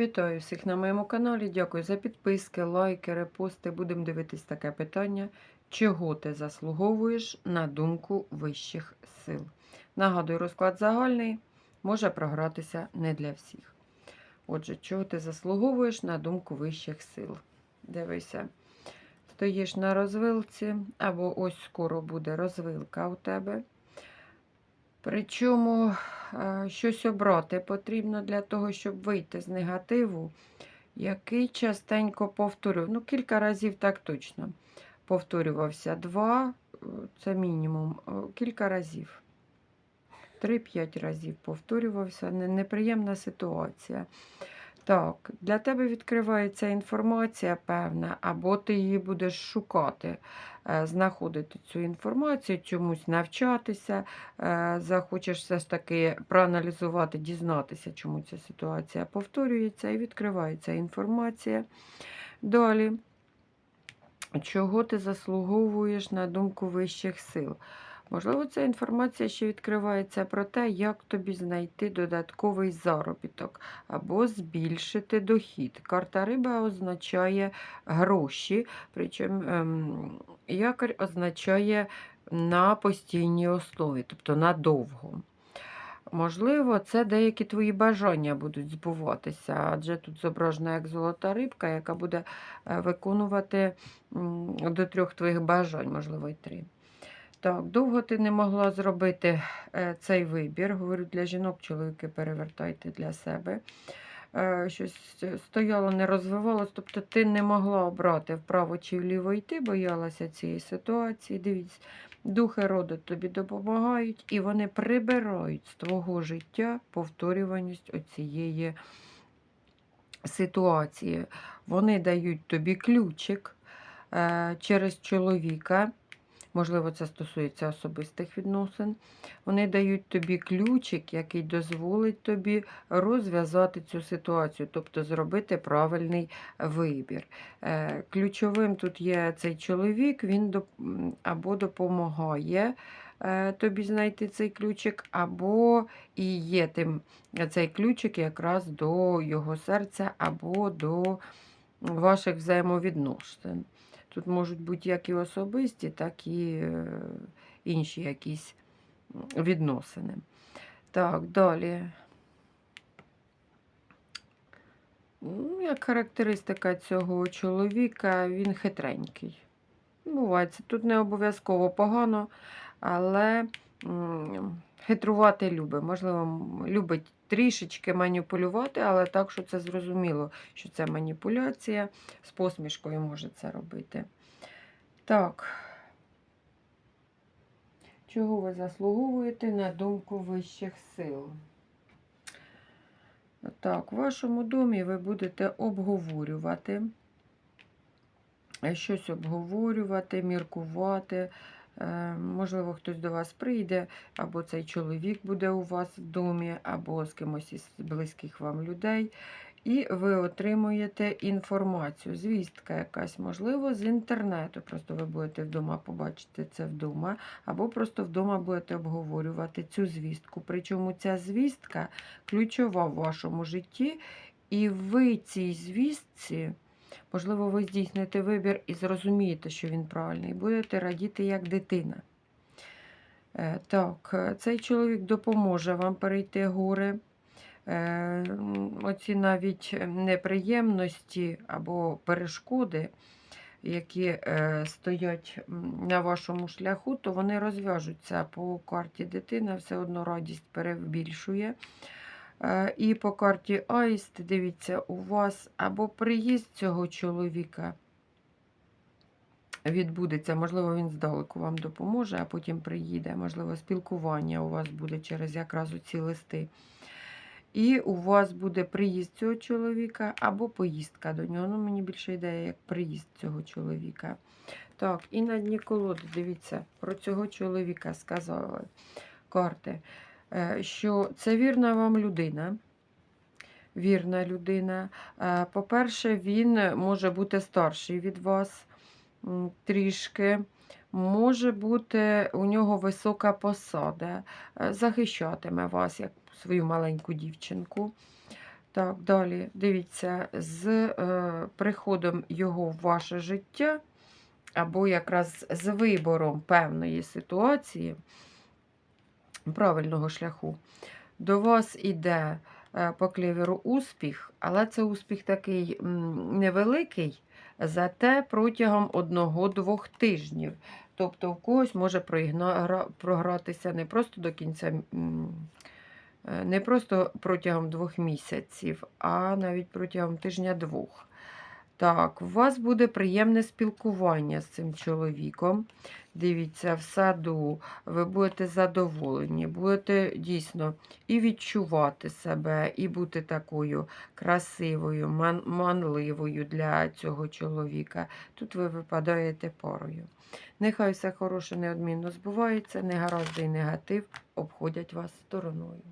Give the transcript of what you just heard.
Вітаю всіх на моєму каналі. Дякую за підписки, лайки, репости. Будемо дивитись таке питання. Чого ти заслуговуєш на думку вищих сил? Нагадую, розклад загальний може програтися не для всіх. Отже, чого ти заслуговуєш на думку вищих сил? Дивися, стоїш на розвилці, або ось скоро буде розвилка у тебе. Причому е, щось обрати потрібно для того, щоб вийти з негативу, який частенько повторюю. Ну, кілька разів так точно. Повторювався два, е, це мінімум, е, кілька разів. Три-п'ять разів повторювався. Неприємна ситуація. Так, для тебе відкривається інформація певна, або ти її будеш шукати, е, знаходити цю інформацію, чомусь навчатися, е, захочеш все ж таки проаналізувати, дізнатися, чому ця ситуація повторюється, і відкривається інформація. Далі, чого ти заслуговуєш на думку вищих сил? Можливо, ця інформація ще відкривається про те, як тобі знайти додатковий заробіток або збільшити дохід. Карта риба означає гроші, причому ем, якорь означає на постійній основі, тобто надовго. Можливо, це деякі твої бажання будуть збуватися, адже тут зображена як золота рибка, яка буде е, виконувати до трьох твоїх бажань, можливо, й три. Так, довго ти не могла зробити е, цей вибір. Говорю, для жінок, чоловіки перевертайте для себе. Е, Щось стояло, не розвивалось, тобто ти не могла обрати вправо чи вліво йти, боялася цієї ситуації. Дивіться, духи роду тобі допомагають, і вони прибирають з твого життя повторюваність оцієї ситуації. Вони дають тобі ключик е, через чоловіка. Можливо, це стосується особистих відносин. Вони дають тобі ключик, який дозволить тобі розв'язати цю ситуацію, тобто зробити правильний вибір. Е, Ключовим тут є цей чоловік, він або допомагає е, тобі знайти цей ключик, або і є тим цей ключик якраз до його серця, або до ваших взаємовідносин. Тут можуть бути як і особисті, так і е, інші якісь відносини. Так, далі. Ну, Як характеристика цього чоловіка, він хитренький. Буває, це тут не обов'язково погано, але хитрувати любить. Можливо, любить трішечки маніпулювати, але так, що це зрозуміло, що це маніпуляція. З посмішкою може це робити. Так. Чого ви заслуговуєте на думку вищих сил? Так, в вашому домі ви будете обговорювати, щось обговорювати, міркувати. Е, Можливо, хтось до вас прийде, або цей чоловік буде у вас в домі, або з кимось із близьких вам людей. І ви отримуєте інформацію, звістка якась, можливо, з інтернету. Просто ви будете вдома побачити це вдома, або просто вдома будете обговорювати цю звістку. Причому ця звістка ключова в вашому житті, і ви цій звістці, можливо, ви здійсните вибір і зрозумієте, що він правильний, будете радіти як дитина. Е, Так, е, цей чоловік допоможе вам перейти гори. Е, Оці навіть неприємності або перешкоди, які стоять на вашому шляху, то вони розв'яжуться по карті дитина, все одно радість перебільшує. Е, І по карті Аїст, дивіться, у вас або приїзд цього чоловіка відбудеться, можливо, він здалеку вам допоможе, а потім приїде. Можливо, спілкування у вас буде через якраз ці листи. І у вас буде приїзд цього чоловіка або поїздка до нього. Ну, мені більше ідея, як приїзд цього чоловіка. Так, і на дні колоди, дивіться, про цього чоловіка сказали карти, що це вірна вам людина. Вірна людина. Е, По-перше, він може бути старший від вас трішки. Може бути у нього висока посада, е, захищатиме вас як свою маленьку дівчинку. Так, далі, дивіться, з е, приходом його в ваше життя, або якраз з вибором певної ситуації, правильного шляху, до вас іде е, по кліверу успіх, але це успіх такий невеликий, зате протягом одного-двох тижнів. Тобто в когось може програтися не просто до кінця. е, Не просто протягом двох місяців, а навіть протягом тижня-двох. Так, у вас буде приємне спілкування з цим чоловіком. Дивіться, в саду ви будете задоволені, будете дійсно і відчувати себе, і бути такою красивою, ман- манливою для цього чоловіка. Тут ви випадаєте парою. Нехай все хороше неодмінно збувається, негаразди і негатив обходять вас стороною.